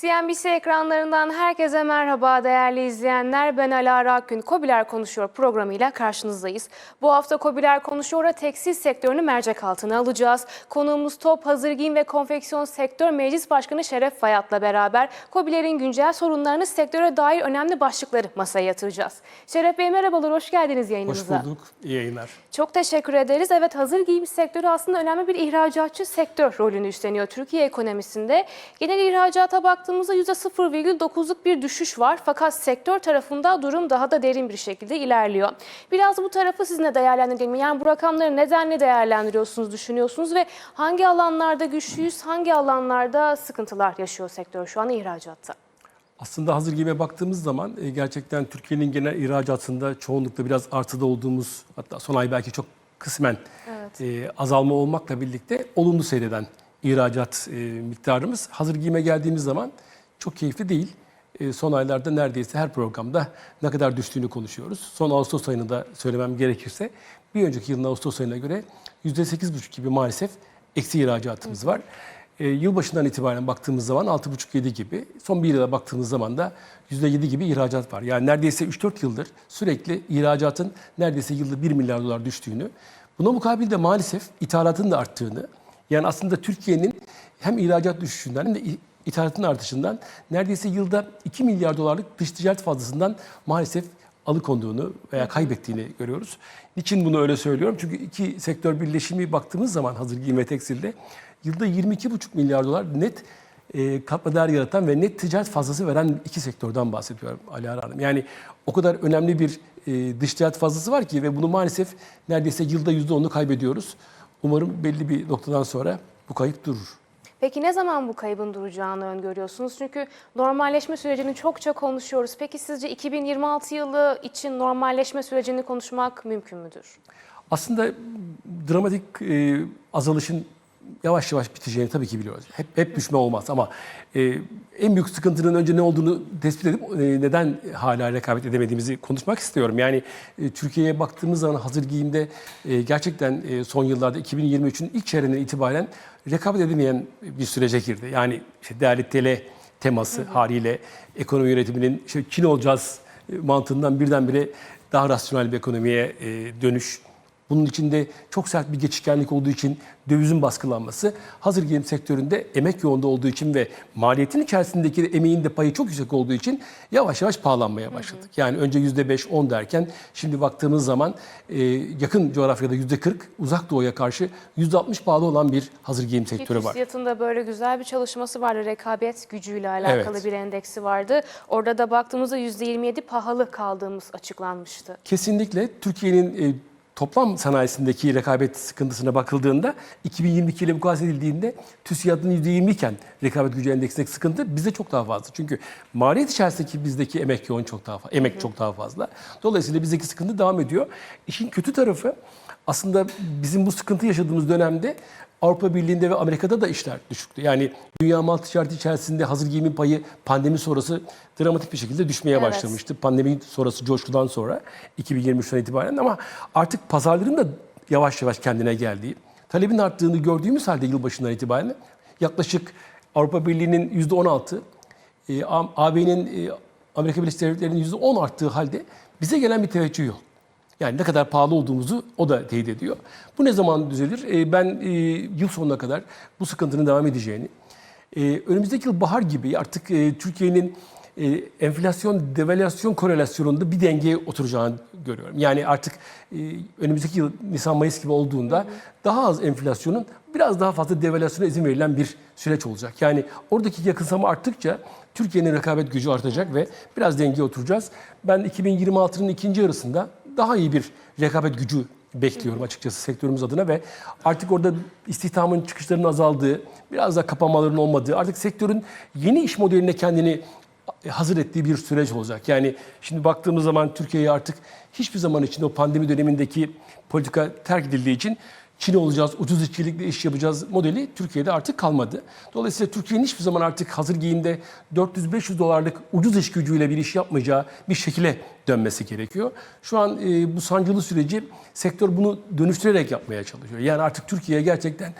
CNBC ekranlarından herkese merhaba değerli izleyenler. Ben Alara Akgün. Kobiler Konuşuyor programıyla karşınızdayız. Bu hafta Kobiler Konuşuyor'a tekstil sektörünü mercek altına alacağız. Konuğumuz Top Hazır Giyim ve Konfeksiyon Sektör Meclis Başkanı Şeref Fayat'la beraber Kobilerin güncel sorunlarını sektöre dair önemli başlıkları masaya yatıracağız. Şeref Bey merhabalar, hoş geldiniz Hoş yayınımıza. bulduk. İyi yayınlar. Çok teşekkür ederiz. Evet hazır giyim sektörü aslında önemli bir ihracatçı sektör rolünü üstleniyor Türkiye ekonomisinde. Genel ihracata baktığımızda %0,9'luk bir düşüş var. Fakat sektör tarafında durum daha da derin bir şekilde ilerliyor. Biraz bu tarafı sizinle değerlendirelim. Yani bu rakamları nedenle değerlendiriyorsunuz, düşünüyorsunuz ve hangi alanlarda güçlüyüz, hangi alanlarda sıkıntılar yaşıyor sektör şu an ihracatta? Aslında hazır giyime baktığımız zaman e, gerçekten Türkiye'nin genel ihracatında çoğunlukla biraz artıda olduğumuz hatta son ay belki çok kısmen e, azalma olmakla birlikte olumlu seyreden ihracat e, miktarımız hazır giyime geldiğimiz zaman çok keyifli değil. E, son aylarda neredeyse her programda ne kadar düştüğünü konuşuyoruz. Son Ağustos ayını da söylemem gerekirse bir önceki yılın Ağustos ayına göre %8,5 gibi maalesef eksi ihracatımız var. E, yılbaşından itibaren baktığımız zaman 6,5-7 gibi, son bir yıla baktığımız zaman da %7 gibi ihracat var. Yani neredeyse 3-4 yıldır sürekli ihracatın neredeyse yılda 1 milyar dolar düştüğünü, buna mukabil de maalesef ithalatın da arttığını, yani aslında Türkiye'nin hem ihracat düşüşünden hem de ithalatın artışından neredeyse yılda 2 milyar dolarlık dış ticaret fazlasından maalesef alıkonduğunu veya kaybettiğini görüyoruz. Niçin bunu öyle söylüyorum? Çünkü iki sektör birleşimi baktığımız zaman hazır giyim ve tekstilde yılda 22,5 milyar dolar net e, katma değer yaratan ve net ticaret fazlası veren iki sektörden bahsediyorum Ali Ara Hanım. Yani o kadar önemli bir e, dış ticaret fazlası var ki ve bunu maalesef neredeyse yılda %10'u kaybediyoruz. Umarım belli bir noktadan sonra bu kayıp durur. Peki ne zaman bu kaybın duracağını öngörüyorsunuz? Çünkü normalleşme sürecini çokça konuşuyoruz. Peki sizce 2026 yılı için normalleşme sürecini konuşmak mümkün müdür? Aslında dramatik e, azalışın yavaş yavaş biteceğini tabii ki biliyoruz. Hep, hep düşme olmaz ama e, en büyük sıkıntının önce ne olduğunu tespit edip e, neden hala rekabet edemediğimizi konuşmak istiyorum. Yani e, Türkiye'ye baktığımız zaman hazır giyimde e, gerçekten e, son yıllarda 2023'ün ilk çeyreğinden itibaren rekabet edemeyen bir sürece girdi. Yani işte değerli tele teması haliyle ekonomi yönetiminin işte Çin olacağız e, mantığından birdenbire daha rasyonel bir ekonomiye e, dönüş. Bunun içinde çok sert bir geçişkenlik olduğu için dövizin baskılanması, hazır giyim sektöründe emek yoğunda olduğu için ve maliyetin içerisindeki emeğin de payı çok yüksek olduğu için yavaş yavaş pahalanmaya başladık. Yani önce %5-10 derken şimdi baktığımız zaman e, yakın coğrafyada %40, uzak doğuya karşı %60 pahalı olan bir hazır giyim sektörü var. TÜSİAD'ın böyle güzel bir çalışması vardı. Rekabet gücüyle alakalı Evet. bir endeksi vardı. Orada da baktığımızda %27 pahalı kaldığımız açıklanmıştı. Kesinlikle Türkiye'nin e, toplam sanayisindeki rekabet sıkıntısına bakıldığında 2022 ile mukayese edildiğinde TÜSİAD'ın %20 iken rekabet gücü endeksindeki sıkıntı bizde çok daha fazla. Çünkü maliyet içerisindeki bizdeki emek yoğun çok daha fazla, emek çok daha fazla. Dolayısıyla bizdeki sıkıntı devam ediyor. İşin kötü tarafı aslında bizim bu sıkıntı yaşadığımız dönemde Avrupa Birliği'nde ve Amerika'da da işler düşüktü. Yani dünya mal ticareti içerisinde hazır giyimin payı pandemi sonrası dramatik bir şekilde düşmeye Evet. başlamıştı. Pandemi sonrası coşkudan sonra 2023'ten itibaren ama artık pazarların da yavaş yavaş kendine geldiği, talebin arttığını gördüğümüz halde yılbaşından itibaren yaklaşık Avrupa Birliği'nin %16, e, A- AB'nin e, Amerika Birleşik Devletleri'nin %10 arttığı halde bize gelen bir teveccüh yok. Yani ne kadar pahalı olduğumuzu o da teyit ediyor. Bu ne zaman düzelir? E, ben e, yıl sonuna kadar bu sıkıntının devam edeceğini, e, önümüzdeki yıl bahar gibi artık e, Türkiye'nin enflasyon devalüasyon korelasyonunda bir dengeye oturacağını görüyorum. Yani artık önümüzdeki yıl Nisan Mayıs gibi olduğunda daha az enflasyonun biraz daha fazla devalüasyona izin verilen bir süreç olacak. Yani oradaki yakınsama arttıkça Türkiye'nin rekabet gücü artacak ve biraz dengeye oturacağız. Ben 2026'nın ikinci yarısında daha iyi bir rekabet gücü bekliyorum açıkçası sektörümüz adına ve artık orada istihdamın çıkışlarının azaldığı, biraz da kapanmaların olmadığı, artık sektörün yeni iş modeline kendini hazır ettiği bir süreç olacak. Yani şimdi baktığımız zaman Türkiye'ye artık hiçbir zaman içinde o pandemi dönemindeki politika terk edildiği için Çin olacağız, ucuz işçilikle iş yapacağız modeli Türkiye'de artık kalmadı. Dolayısıyla Türkiye'nin hiçbir zaman artık hazır giyimde 400-500 dolarlık ucuz iş gücüyle bir iş yapmayacağı bir şekilde dönmesi gerekiyor. Şu an e, bu sancılı süreci sektör bunu dönüştürerek yapmaya çalışıyor. Yani artık Türkiye gerçekten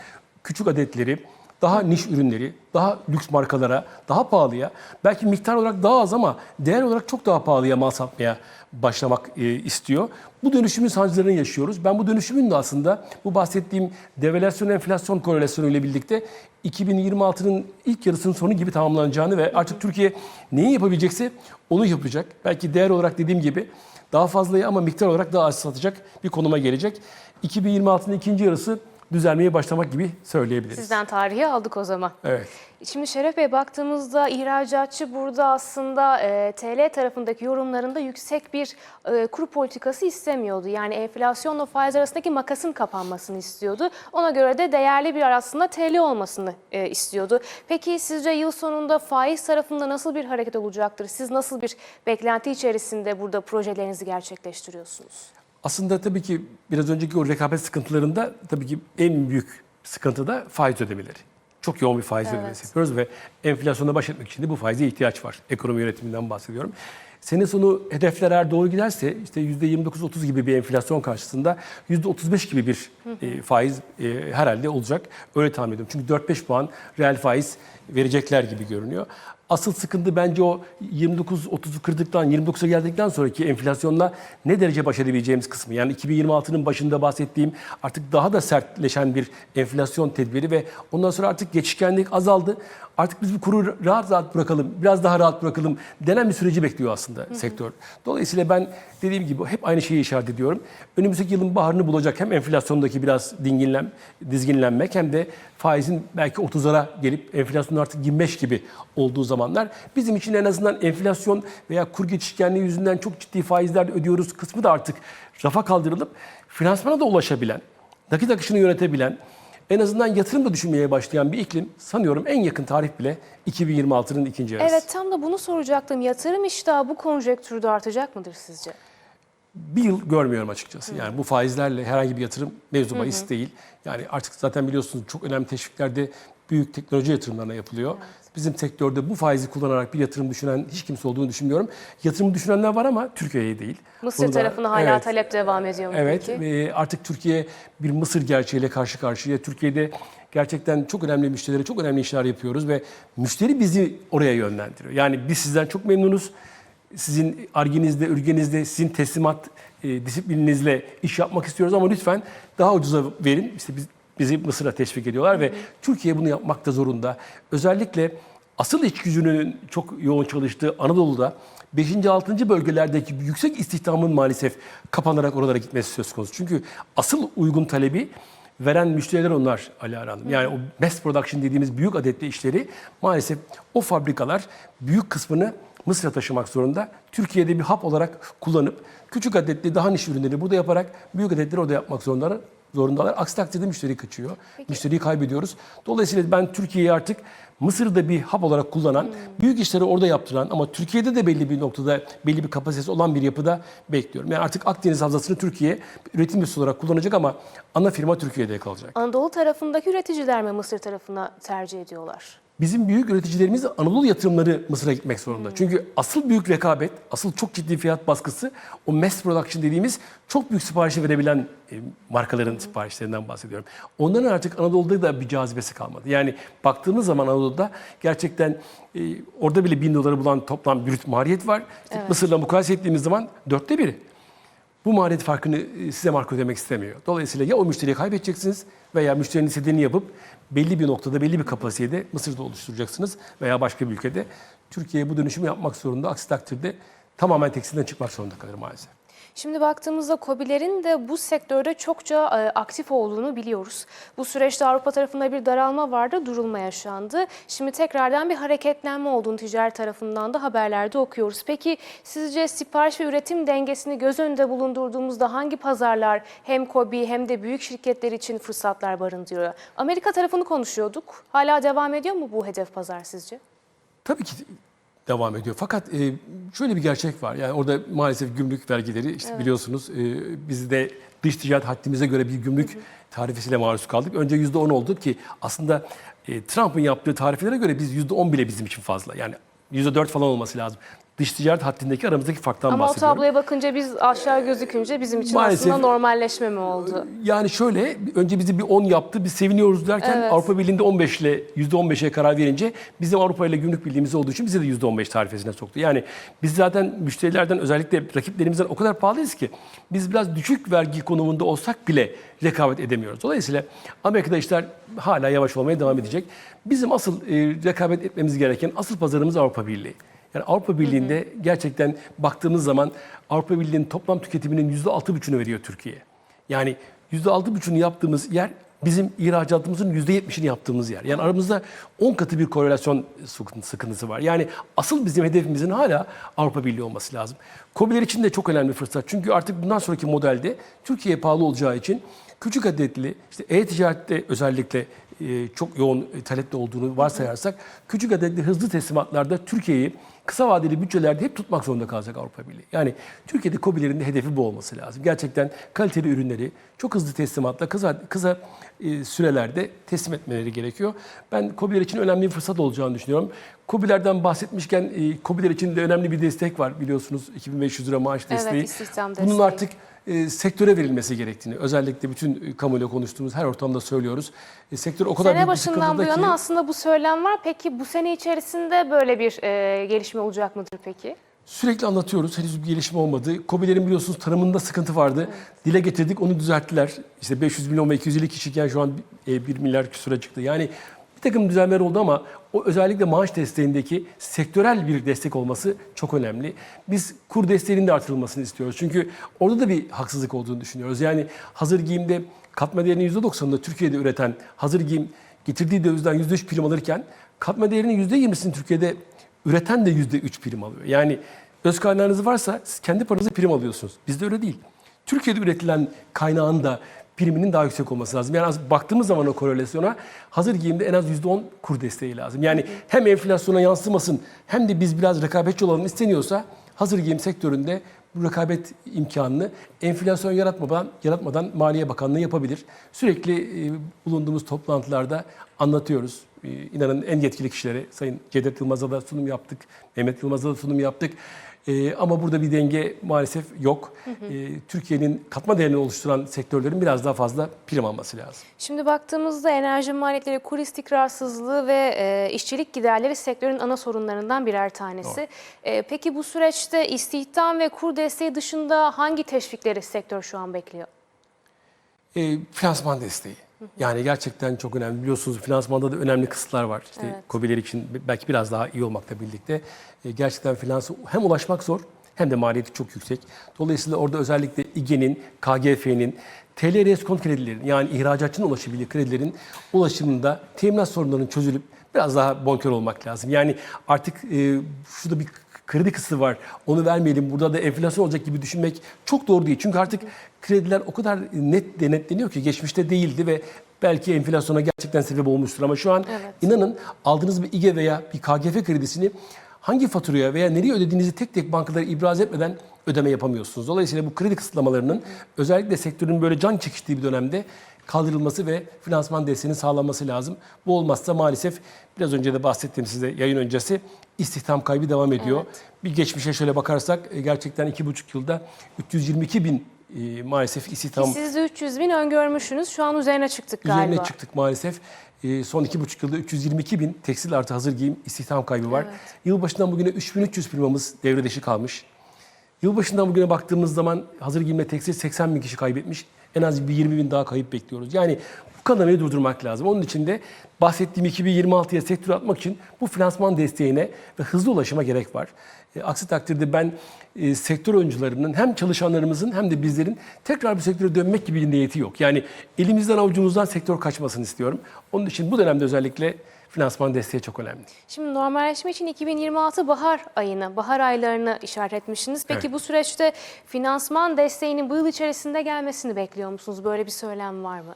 küçük adetleri, daha niş ürünleri, daha lüks markalara, daha pahalıya, belki miktar olarak daha az ama değer olarak çok daha pahalıya mal satmaya başlamak e, istiyor. Bu dönüşümün sancılarını yaşıyoruz. Ben bu dönüşümün de aslında bu bahsettiğim devalüasyon enflasyon korelasyonu ile birlikte 2026'nın ilk yarısının sonu gibi tamamlanacağını ve artık Türkiye neyi yapabilecekse onu yapacak. Belki değer olarak dediğim gibi daha fazlayı ama miktar olarak daha az satacak bir konuma gelecek. 2026'nın ikinci yarısı düzelmeye başlamak gibi söyleyebiliriz. Sizden tarihi aldık o zaman. Evet. Şimdi Şeref Bey baktığımızda ihracatçı burada aslında e, TL tarafındaki yorumlarında yüksek bir e, kuru politikası istemiyordu. Yani enflasyonla faiz arasındaki makasın kapanmasını istiyordu. Ona göre de değerli bir aslında TL olmasını e, istiyordu. Peki sizce yıl sonunda faiz tarafında nasıl bir hareket olacaktır? Siz nasıl bir beklenti içerisinde burada projelerinizi gerçekleştiriyorsunuz? Aslında tabii ki biraz önceki o rekabet sıkıntılarında tabii ki en büyük sıkıntı da faiz ödemeleri. Çok yoğun bir faiz ödemesi yapıyoruz ve enflasyona baş etmek için de bu faize ihtiyaç var. Ekonomi yönetiminden bahsediyorum. Sene sonu hedefler eğer doğru giderse işte %29-30 gibi bir enflasyon karşısında %35 gibi bir e, faiz e, herhalde olacak. Öyle tahmin ediyorum. Çünkü 4-5 puan reel faiz verecekler gibi görünüyor. Asıl sıkıntı bence o 29-30'u kırdıktan 29'a geldikten sonraki enflasyonla ne derece baş edebileceğimiz kısmı. Yani 2026'nın başında bahsettiğim artık daha da sertleşen bir enflasyon tedbiri ve ondan sonra artık geçişkenlik azaldı. Artık biz bu kuru rahat rahat bırakalım, biraz daha rahat bırakalım denen bir süreci bekliyor aslında sektör. Dolayısıyla ben dediğim gibi hep aynı şeyi işaret ediyorum. Önümüzdeki yılın baharını bulacak hem enflasyondaki biraz dinginlen, dizginlenmek hem de faizin belki 30'lara gelip enflasyonun artık 25 gibi olduğu zamanlar bizim için en azından enflasyon veya kur geçişkenliği yüzünden çok ciddi faizler ödüyoruz kısmı da artık rafa kaldırılıp finansmana da ulaşabilen, nakit akışını yönetebilen, en azından yatırım da düşünmeye başlayan bir iklim sanıyorum en yakın tarih bile 2026'nın ikinci yarısı. Evet tam da bunu soracaktım. Yatırım iştahı bu konjektürde artacak mıdır sizce? bir yıl görmüyorum açıkçası. Yani bu faizlerle herhangi bir yatırım mevzu bahis değil. Yani artık zaten biliyorsunuz çok önemli teşviklerde büyük teknoloji yatırımlarına yapılıyor. Bizim sektörde bu faizi kullanarak bir yatırım düşünen hiç kimse olduğunu düşünmüyorum. Yatırım düşünenler var ama Türkiye'ye değil. Mısır Bunu da- tarafına hala Evet. talep devam ediyor mu Evet, peki? e, artık Türkiye bir Mısır gerçeğiyle karşı karşıya. Türkiye'de gerçekten çok önemli müşterilere çok önemli işler yapıyoruz ve müşteri bizi oraya yönlendiriyor. Yani biz sizden çok memnunuz. Sizin argenizde, ürgenizde, sizin teslimat e, disiplininizle iş yapmak istiyoruz ama lütfen daha ucuza verin. İşte biz, bizi Mısır'a teşvik ediyorlar ve Türkiye bunu yapmakta zorunda. Özellikle asıl iç gücünün çok yoğun çalıştığı Anadolu'da 5. 6. bölgelerdeki yüksek istihdamın maalesef kapanarak oralara gitmesi söz konusu. Çünkü asıl uygun talebi veren müşteriler onlar Ala Hanım. Yani o mass production dediğimiz büyük adetli işleri maalesef o fabrikalar büyük kısmını Mısır'a taşımak zorunda. Türkiye'de bir hap olarak kullanıp küçük adetli daha niş ürünleri burada yaparak büyük adetleri orada yapmak zorundalar. Zorundalar. Aksi takdirde müşteri kaçıyor. Müşteriyi kaybediyoruz. Dolayısıyla ben Türkiye'yi artık Mısır'da bir hap olarak kullanan, büyük işleri orada yaptıran ama Türkiye'de de belli bir noktada belli bir kapasitesi olan bir yapıda bekliyorum. Yani artık Akdeniz Havzası'nı Türkiye üretim üssü olarak kullanacak ama ana firma Türkiye'de kalacak. Anadolu tarafındaki üreticiler mi Mısır tarafına tercih ediyorlar? Bizim büyük üreticilerimiz Anadolu yatırımları Mısır'a gitmek zorunda. Çünkü asıl büyük rekabet, asıl çok ciddi fiyat baskısı o mass production dediğimiz çok büyük siparişi verebilen e, markaların siparişlerinden bahsediyorum. Onların artık Anadolu'da da bir cazibesi kalmadı. Yani baktığımız zaman Anadolu'da gerçekten e, orada bile bin doları bulan toplam brüt maliyet var. İşte Mısır'la mukayese ettiğimiz zaman dörtte biri. Bu maliyet farkını e, size marka ödemek istemiyor. Dolayısıyla ya o müşteriyi kaybedeceksiniz veya müşterinin istediğini yapıp belli bir noktada, belli bir kapasitede Mısır'da oluşturacaksınız veya başka bir ülkede. Türkiye bu dönüşümü yapmak zorunda. Aksi takdirde tamamen tekstilden çıkmak zorunda kalır maalesef. Şimdi baktığımızda KOBİ'lerin de bu sektörde çokça e, aktif olduğunu biliyoruz. Bu süreçte Avrupa tarafında bir daralma vardı, durulma yaşandı. Şimdi tekrardan bir hareketlenme olduğunu ticaret tarafından da haberlerde okuyoruz. Peki sizce sipariş ve üretim dengesini göz önünde bulundurduğumuzda hangi pazarlar hem KOBİ hem de büyük şirketler için fırsatlar barındırıyor? Amerika tarafını konuşuyorduk. Hala devam ediyor mu bu hedef pazar sizce? Tabii ki devam ediyor. Fakat e, şöyle bir gerçek var. Yani orada maalesef gümrük vergileri işte biliyorsunuz e, biz de dış ticaret haddimize göre bir gümrük tarifesiyle maruz kaldık. Önce %10 oldu ki aslında e, Trump'ın yaptığı tarifelere göre biz %10 bile bizim için fazla. Yani %4 falan olması lazım. Dış ticaret hattındaki aramızdaki farktan Ama o bahsediyorum. tabloya bakınca biz aşağı gözükünce bizim için Maalesef- aslında normalleşme mi oldu? Yani şöyle önce bizi bir 10 yaptı biz seviniyoruz derken Evet. Avrupa Birliği'nde 15 ile %15'e karar verince bizim Avrupa ile gümrük birliğimiz olduğu için bizi de %15 tarifesine soktu. Yani biz zaten müşterilerden özellikle rakiplerimizden o kadar pahalıyız ki biz biraz düşük vergi konumunda olsak bile rekabet edemiyoruz. Dolayısıyla Amerika'da işler hala yavaş olmaya devam edecek. Bizim asıl e, rekabet etmemiz gereken asıl pazarımız Avrupa Birliği. Yani Avrupa Birliği'nde gerçekten baktığımız zaman Avrupa Birliği'nin toplam tüketiminin %6,5'unu veriyor Türkiye. Yani %6,5'unu yaptığımız yer bizim ihracatımızın %70'ini yaptığımız yer. Yani aramızda 10 katı bir korelasyon sıkıntı- sıkıntısı var. Yani asıl bizim hedefimizin hala Avrupa Birliği olması lazım. KOBİ'ler için de çok önemli fırsat. Çünkü artık bundan sonraki modelde Türkiye'ye pahalı olacağı için küçük adetli, işte e-ticarette özellikle e, çok yoğun e, talepte olduğunu varsayarsak küçük adetli hızlı teslimatlarda Türkiye'yi kısa vadeli bütçelerde hep tutmak zorunda kalacak Avrupa Birliği. Yani Türkiye'de KOBİ'lerin de hedefi bu olması lazım. Gerçekten kaliteli ürünleri çok hızlı teslimatla kısa, kısa e, sürelerde teslim etmeleri gerekiyor. Ben KOBİ'ler için önemli bir fırsat olacağını düşünüyorum. KOBİ'lerden bahsetmişken e, KOBİ'ler için de önemli bir destek var biliyorsunuz 2500 lira maaş Evet, desteği. istihdam Bunun desteği. artık e, sektöre verilmesi gerektiğini özellikle bütün e, kamuyla konuştuğumuz her ortamda söylüyoruz. E, sektör o kadar Sene büyük bir başından bu sıkıntıda ki- yana aslında bu söylem var. Peki bu sene içerisinde böyle bir e, gelişme olacak mıdır peki? Sürekli anlatıyoruz. Henüz bir gelişme olmadı. KOBİ'lerin biliyorsunuz tarımında sıkıntı vardı. Dile getirdik, onu düzelttiler. İşte 500 milyon ve 250 kişiyken şu an 1 milyar küsura çıktı. Yani takım düzenler oldu ama o özellikle maaş desteğindeki sektörel bir destek olması çok önemli. Biz kur desteğinin de artırılmasını istiyoruz. Çünkü orada da bir haksızlık olduğunu düşünüyoruz. Yani hazır giyimde katma değerinin %90'ını Türkiye'de üreten hazır giyim getirdiği dövizden %3 prim alırken katma değerinin %20'sini Türkiye'de üreten de %3 prim alıyor. Yani öz kaynağınız varsa siz kendi paranızı prim alıyorsunuz. Bizde öyle değil. Türkiye'de üretilen kaynağın da priminin daha yüksek olması lazım. Yani az baktığımız zaman o korelasyona hazır giyimde en az %10 kur desteği lazım. Yani hem enflasyona yansımasın hem de biz biraz rekabetçi olalım isteniyorsa hazır giyim sektöründe bu rekabet imkanını enflasyon yaratmadan yaratmadan Maliye Bakanlığı yapabilir. Sürekli e, bulunduğumuz toplantılarda anlatıyoruz. E, inanın en yetkili kişilere Sayın Cevdet Yılmaz'a da sunum yaptık. Mehmet Yılmaz'a da sunum yaptık. E, ama burada bir denge maalesef yok. E, Türkiye'nin katma değerini oluşturan sektörlerin biraz daha fazla prim alması lazım. Şimdi baktığımızda enerji maliyetleri, kur istikrarsızlığı ve e, işçilik giderleri sektörün ana sorunlarından birer tanesi. E, peki bu süreçte istihdam ve kur desteği dışında hangi teşvikleri sektör şu an bekliyor? E, finansman desteği. Yani gerçekten çok önemli. Biliyorsunuz finansmanda da önemli kısıtlar var. İşte Evet. KOBİ'ler için belki biraz daha iyi olmakla birlikte. e, gerçekten finansı hem ulaşmak zor hem de maliyeti çok yüksek. Dolayısıyla orada özellikle İGE'nin, KGF'nin, TL reskont kredilerin yani ihracatçının ulaşabildiği kredilerin ulaşımında teminat sorunlarının çözülüp biraz daha bonkör olmak lazım. Yani artık e, şurada bir kredi kısıtı var. Onu vermeyelim. Burada da enflasyon olacak gibi düşünmek çok doğru değil. Çünkü artık krediler o kadar net denetleniyor ki geçmişte değildi ve belki enflasyona gerçekten sebep olmuştur ama şu an Evet. inanın aldığınız bir İGE veya bir KGF kredisini hangi faturaya veya nereye ödediğinizi tek tek bankalara ibraz etmeden ödeme yapamıyorsunuz. Dolayısıyla bu kredi kısıtlamalarının özellikle sektörün böyle can çekiştiği bir dönemde kaldırılması ve finansman desteğinin sağlanması lazım. Bu olmazsa maalesef biraz önce de bahsettiğim size yayın öncesi istihdam kaybı devam ediyor. Bir geçmişe şöyle bakarsak e, gerçekten iki buçuk yılda 322 bin e, maalesef istihdam Siz de 300 bin öngörmüşsünüz. Şu an üzerine çıktık galiba. Üzerine çıktık maalesef. Ee, son iki buçuk yılda 322 bin tekstil artı hazır giyim istihdam kaybı var. Evet. Yılbaşından bugüne 3300 firmamız devre dışı kalmış. Yılbaşından bugüne baktığımız zaman hazır giyim ve tekstil 80 bin kişi kaybetmiş. En az bir 20 bin daha kayıp bekliyoruz. Yani bu kanamayı durdurmak lazım. Onun için de bahsettiğim 2026'ya sektörü atmak için bu finansman desteğine ve hızlı ulaşıma gerek var. E, aksi takdirde ben e, sektör oyuncularının hem çalışanlarımızın hem de bizlerin tekrar bu sektöre dönmek gibi bir niyeti yok. Yani elimizden avucumuzdan sektör kaçmasını istiyorum. Onun için bu dönemde özellikle finansman desteği çok önemli. Şimdi normalleşme için 2026 bahar ayını, bahar aylarını işaret etmişsiniz. Peki Evet. bu süreçte finansman desteğinin bu yıl içerisinde gelmesini bekliyor musunuz? Böyle bir söylem var mı?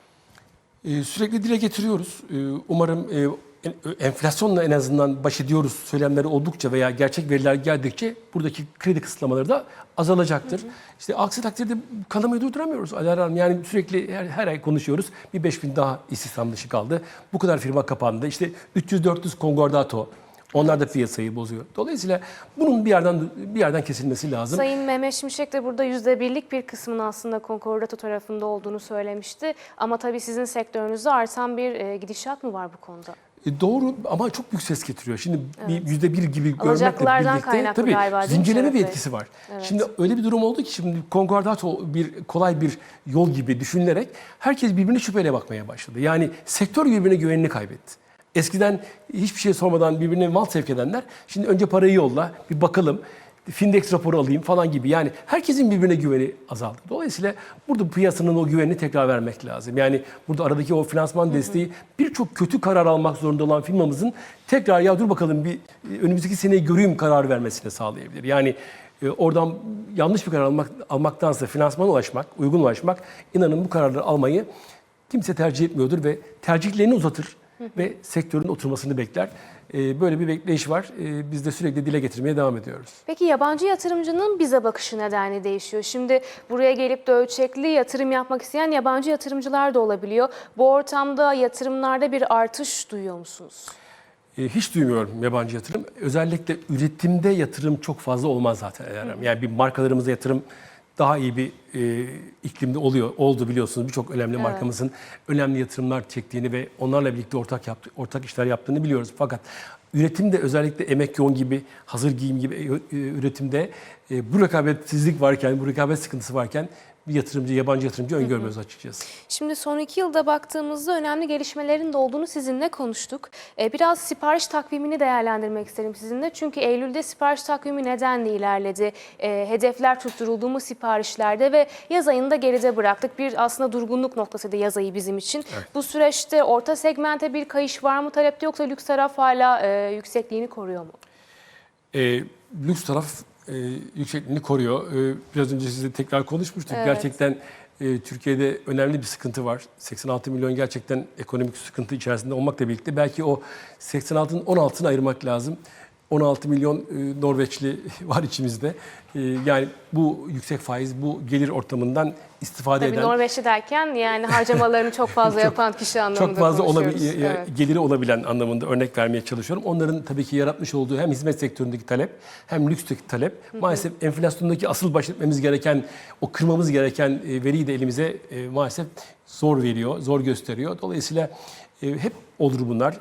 Ee, sürekli dile getiriyoruz. Ee, umarım e, enflasyonla en azından baş ediyoruz söylemleri oldukça veya gerçek veriler geldikçe buradaki kredi kısıtlamaları da azalacaktır. İşte aksi takdirde kanamayı durduramıyoruz. Yani sürekli her, her ay konuşuyoruz. Bir 5000 daha istihdam dışı kaldı. Bu kadar firma kapandı. İşte 300-400 konkordato, Onlar da piyasayı bozuyor. Dolayısıyla bunun bir yerden bir yerden kesilmesi lazım. Sayın Mehmet Şimşek de burada %1'lik bir kısmının aslında konkordato tarafında olduğunu söylemişti. Ama tabii sizin sektörünüzde artan bir e, gidişat mı var bu konuda? E, Doğru ama çok büyük ses getiriyor. Şimdi yüzde bir gibi görmekle birlikte tabii galiba, zincirleme bir etkisi var. Şimdi öyle bir durum oldu ki şimdi konkordato bir kolay bir yol gibi düşünülerek herkes birbirine şüpheyle bakmaya başladı. Yani sektör birbirine güvenini kaybetti. Eskiden hiçbir şey sormadan birbirine mal sevk edenler şimdi önce parayı yolla bir bakalım. Findex raporu alayım falan gibi. Yani herkesin birbirine güveni azaldı. Dolayısıyla burada piyasanın o güvenini tekrar vermek lazım. Yani burada aradaki o finansman desteği birçok kötü karar almak zorunda olan firmamızın tekrar ya dur bakalım bir e, önümüzdeki seneyi göreyim karar vermesine sağlayabilir. Yani e, oradan yanlış bir karar almak, almaktansa finansmana ulaşmak, uygun ulaşmak inanın bu kararları almayı kimse tercih etmiyordur ve tercihlerini uzatır ve sektörün oturmasını bekler. E, Böyle bir bekleyiş var. E, Biz de sürekli dile getirmeye devam ediyoruz. Peki yabancı yatırımcının bize bakışı nedenle değişiyor? Şimdi buraya gelip de ölçekli yatırım yapmak isteyen yabancı yatırımcılar da olabiliyor. Bu ortamda yatırımlarda bir artış duyuyor musunuz? E, Hiç duymuyorum yabancı yatırım. Özellikle üretimde yatırım çok fazla olmaz zaten. Yani bir markalarımıza yatırım daha iyi bir e, iklimde oluyor. Oldu biliyorsunuz birçok önemli markamızın önemli yatırımlar çektiğini ve onlarla birlikte ortak yaptı, ortak işler yaptığını biliyoruz. Fakat üretimde özellikle emek yoğun gibi, hazır giyim gibi e, üretimde e, bu rekabetsizlik varken, bu rekabet sıkıntısı varken bir yatırımcı, yabancı yatırımcı öngörmüyoruz açıkçası. Şimdi son iki yılda baktığımızda önemli gelişmelerin de olduğunu sizinle konuştuk. Ee, Biraz sipariş takvimini değerlendirmek isterim sizinle. Çünkü Eylül'de sipariş takvimi nedenle ilerledi? Ee, Hedefler tutturuldu mu siparişlerde ve yaz ayını da geride bıraktık. Bir aslında durgunluk noktasıydı yaz ayı bizim için. Bu süreçte orta segmente bir kayış var mı talepte yoksa lüks taraf hala e, yüksekliğini koruyor mu? E, lüks taraf e, yüksekliğini koruyor. E, biraz önce sizle tekrar konuşmuştuk. Gerçekten e, Türkiye'de önemli bir sıkıntı var. 86 milyon gerçekten ekonomik sıkıntı içerisinde olmakla birlikte belki o 86'nın 16'sını ayırmak lazım. 16 milyon e, Norveçli var içimizde. E, yani bu yüksek faiz, bu gelir ortamından istifade Tabii eden Norveçli derken yani harcamalarını çok fazla yapan kişi anlamında çok fazla konuşuyoruz. olabil- Evet. geliri olabilen anlamında örnek vermeye çalışıyorum. Onların tabii ki yaratmış olduğu hem hizmet sektöründeki talep hem lüksteki talep maalesef enflasyondaki asıl baş etmemiz gereken, o kırmamız gereken e, veriyi de elimize e, maalesef zor veriyor, zor gösteriyor. Dolayısıyla e, hep olur bunlar.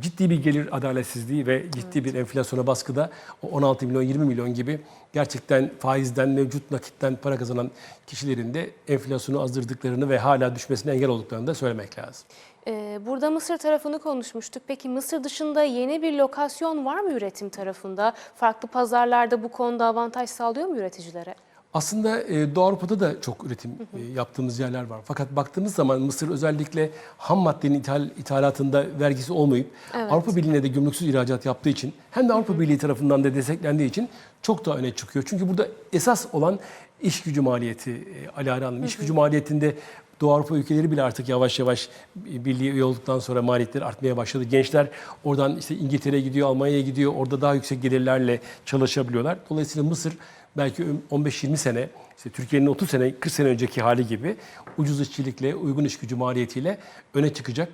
Ciddi bir gelir adaletsizliği ve ciddi bir enflasyona baskıda o 16 milyon 20 milyon gibi gerçekten faizden mevcut nakitten para kazanan kişilerin de enflasyonu azdırdıklarını ve hala düşmesine engel olduklarını da söylemek lazım. Ee, Burada Mısır tarafını konuşmuştuk. Peki Mısır dışında yeni bir lokasyon var mı üretim tarafında? Farklı pazarlarda bu konuda avantaj sağlıyor mu üreticilere? Aslında e, Doğu Avrupa'da da çok üretim e, yaptığımız yerler var. Fakat baktığımız zaman Mısır özellikle ham maddenin ithal, ithalatında vergisi olmayıp Avrupa Birliği'ne de gümrüksüz ihracat yaptığı için hem de Avrupa Birliği tarafından da desteklendiği için çok daha öne çıkıyor. Çünkü burada esas olan iş gücü maliyeti e, Ali Hanım. İş gücü maliyetinde Doğu Avrupa ülkeleri bile artık yavaş yavaş birliğe üye olduktan sonra maliyetler artmaya başladı. Gençler oradan işte İngiltere'ye gidiyor, Almanya'ya gidiyor. Orada daha yüksek gelirlerle çalışabiliyorlar. Dolayısıyla Mısır belki 15-20 sene, işte Türkiye'nin 30 sene, 40 sene önceki hali gibi ucuz işçilikle, uygun iş gücü maliyetiyle öne çıkacak.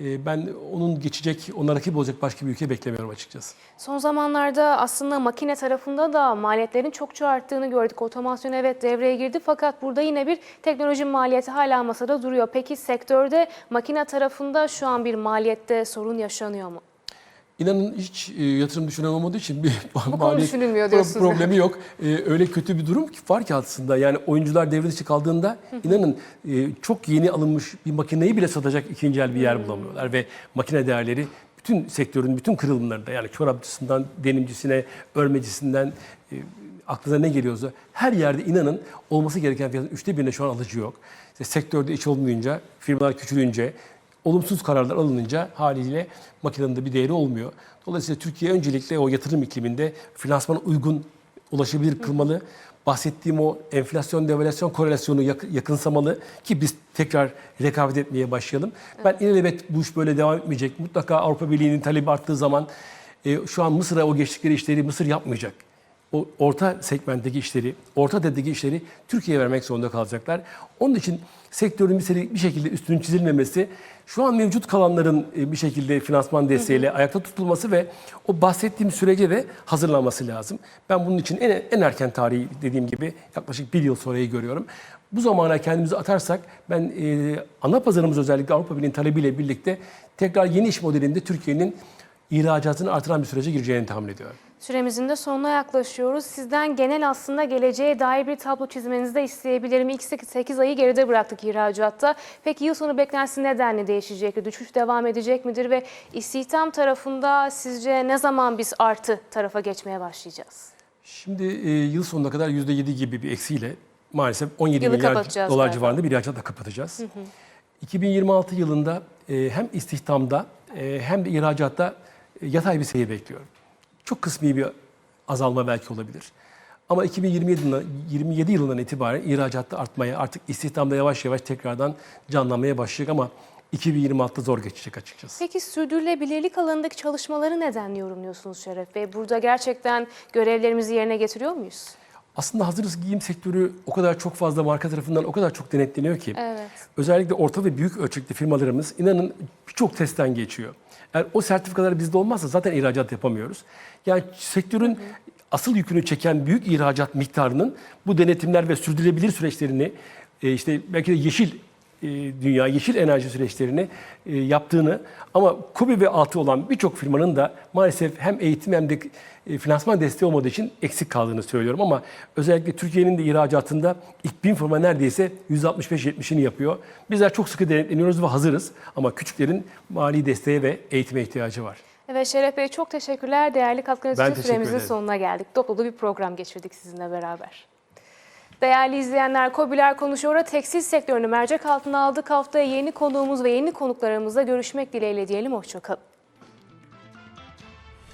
Ee, Ben onun geçecek, ona rakip olacak başka bir ülke beklemiyorum açıkçası. Son zamanlarda aslında makine tarafında da maliyetlerin çokça arttığını gördük. Otomasyon evet devreye girdi fakat burada yine bir teknoloji maliyeti hala masada duruyor. Peki sektörde makine tarafında şu an bir maliyette sorun yaşanıyor mu? İnanın hiç e, yatırım düşünen olmadığı için bir pro- problemi yok. Ee, öyle kötü bir durum ki var ki aslında yani oyuncular devre dışı kaldığında inanın e, çok yeni alınmış bir makineyi bile satacak ikinci el bir yer bulamıyorlar ve makine değerleri bütün sektörün bütün kırılımlarında yani çorapçısından denimcisine, örmecisinden e, aklına ne geliyorsa her yerde inanın olması gereken fiyatın üçte birine şu an alıcı yok. İşte sektörde iş olmayınca, firmalar küçülünce, olumsuz kararlar alınınca haliyle makinenin de bir değeri olmuyor. Dolayısıyla Türkiye öncelikle o yatırım ikliminde finansmana uygun, ulaşabilir kılmalı. Bahsettiğim o enflasyon devalüasyon korelasyonu yak- yakınsamalı ki biz tekrar rekabet etmeye başlayalım. Ben ilelebet bu iş böyle devam etmeyecek. Mutlaka Avrupa Birliği'nin talebi arttığı zaman e, şu an Mısır'a o geçtikleri işleri Mısır yapmayacak. o orta segmentteki işleri, orta deddeki işleri Türkiye'ye vermek zorunda kalacaklar. Onun için sektörün bir, bir şekilde üstünün çizilmemesi, şu an mevcut kalanların e, bir şekilde finansman desteğiyle ayakta tutulması ve o bahsettiğim sürece de hazırlanması lazım. Ben bunun için en, en erken tarihi dediğim gibi yaklaşık bir yıl sonrayı görüyorum. Bu zamana kendimizi atarsak ben e, ana pazarımız özellikle Avrupa Birliği'nin talebiyle birlikte tekrar yeni iş modelinde Türkiye'nin ihracatını artıran bir sürece gireceğini tahmin ediyorum. Süremizin de sonuna yaklaşıyoruz. Sizden genel aslında geleceğe dair bir tablo çizmenizi de isteyebilirim. İlk 8 ayı geride bıraktık ihracatta. Peki yıl sonu beklentisi nedenle değişecek? Düşüş devam edecek midir? Ve istihdam tarafında sizce ne zaman biz artı tarafa geçmeye başlayacağız? Şimdi e, yıl sonuna kadar %7 gibi bir eksiyle maalesef 17 Yılı milyar dolar galiba. civarında bir ihracatla kapatacağız. 2026 yılında e, hem istihdamda e, hem de ihracatta e, yatay bir seyir bekliyorum. Çok kısmi bir azalma belki olabilir. Ama 2027 yılından, 27 yılından itibaren ihracatta artmaya, artık istihdamda yavaş yavaş tekrardan canlanmaya başlayacak ama 2026'da zor geçecek açıkçası. Peki sürdürülebilirlik alanındaki çalışmaları neden yorumluyorsunuz Şeref Bey? Burada gerçekten görevlerimizi yerine getiriyor muyuz? Aslında hazır giyim sektörü o kadar çok fazla marka tarafından o kadar çok denetleniyor ki. Evet. Özellikle orta ve büyük ölçekli firmalarımız inanın birçok testten geçiyor. Eğer o sertifikalar bizde olmazsa zaten ihracat yapamıyoruz. Yani sektörün asıl yükünü çeken büyük ihracat miktarının bu denetimler ve sürdürülebilir süreçlerini e, işte belki de yeşil dünya, yeşil enerji süreçlerini e, yaptığını ama KOBİ ve altı olan birçok firmanın da maalesef hem eğitim hem de e, finansman desteği olmadığı için eksik kaldığını söylüyorum ama özellikle Türkiye'nin de ihracatında ilk bin firma neredeyse %65-70'ini yapıyor. Bizler çok sıkı denetleniyoruz ve hazırız ama küçüklerin mali desteğe ve eğitime ihtiyacı var. Evet Şeref Bey çok teşekkürler. Değerli katkınız için süremizin ederim. sonuna geldik. Dolu bir program geçirdik sizinle beraber. Değerli izleyenler, Kobiler Konuşuyor'a tekstil sektörünü mercek altına aldık. Haftaya yeni konuğumuz ve yeni konuklarımızla görüşmek dileğiyle diyelim. Hoşçakalın.